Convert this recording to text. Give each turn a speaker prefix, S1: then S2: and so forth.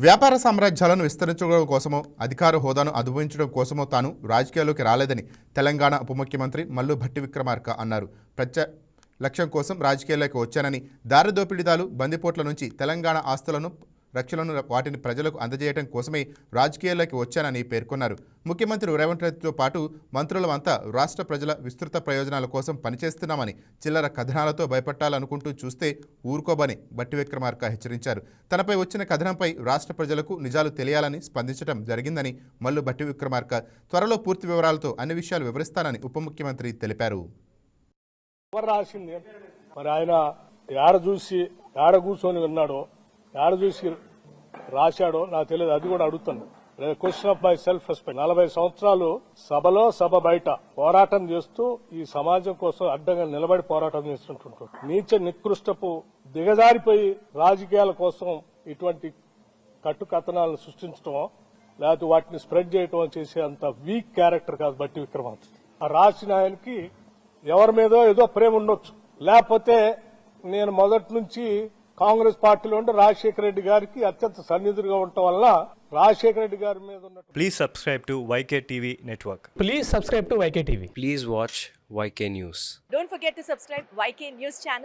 S1: వ్యాపార సామ్రాజ్యాలను విస్తరించడం కోసమో అధికార హోదాను అనుభవించడం కోసమో తాను రాజకీయాల్లోకి రాలేదని తెలంగాణ ఉప ముఖ్యమంత్రి మల్లు భట్టి విక్రమార్క అన్నారు. ప్రత్యే లక్ష్యం కోసం రాజకీయాల్లోకి వచ్చానని దారిదోపిడిదాలు బందిపోట్ల నుంచి తెలంగాణ ఆస్తులను రక్షలను వాటిని ప్రజలకు అందజేయడం కోసమే రాజకీయాల్లోకి వచ్చానని పేర్కొన్నారు. ముఖ్యమంత్రి రేవంత్ రెడ్డితో పాటు మంత్రులమంతా రాష్ట్ర ప్రజల విస్తృత ప్రయోజనాల కోసం పనిచేస్తున్నామని చిల్లర కథనాలతో భయపెట్టాలనుకుంటూ చూస్తే ఊరుకోబని బట్టి విక్రమార్క హెచ్చరించారు. తనపై వచ్చిన కథనంపై రాష్ట్ర ప్రజలకు నిజాలు తెలియాలని స్పందించడం జరిగిందని మల్లు బట్టి విక్రమార్క త్వరలో పూర్తి వివరాలతో అన్ని విషయాలు వివరిస్తానని ఉప ముఖ్యమంత్రి తెలిపారు.
S2: మరి ఆయన ఏడ చూసి ఏడ కూర్చొని విన్నాడో ఆడ చూసి రాశాడో నాకు తెలియదు. అది కూడా అడుగుతాను. Question of my self respect నలభై సంవత్సరాలు సభలో సభ బయట పోరాటం చేస్తూ ఈ సమాజం కోసం అడ్డంగా నిలబడి పోరాటం చేస్తుంటుంటాడు నీచ నికృష్టపు దిగజారిపోయి రాజకీయాల కోసం ఇటువంటి కట్టు కథనాలను సృష్టించడం లేకపోతే వాటిని స్ప్రెడ్ చేయటం చేసే అంత వీక్ క్యారెక్టర్ కాదు బట్టి విక్రమార్క. ఆ రాసిన ఆయనకి ఎవరి మీదో ఏదో ప్రేమ ఉండొచ్చు. లేకపోతే నేను మొదటి నుంచి కాంగ్రెస్ పార్టీలో ఉండే రాజశేఖర రెడ్డి గారికి అత్యంత సన్నిధులుగా ఉండటం వల్ల రాజశేఖర రెడ్డి గారి మీద ఉన్న
S3: please subscribe to YK TV network
S4: please subscribe to YK TV
S5: please watch YK news
S6: don't forget to subscribe YK news channel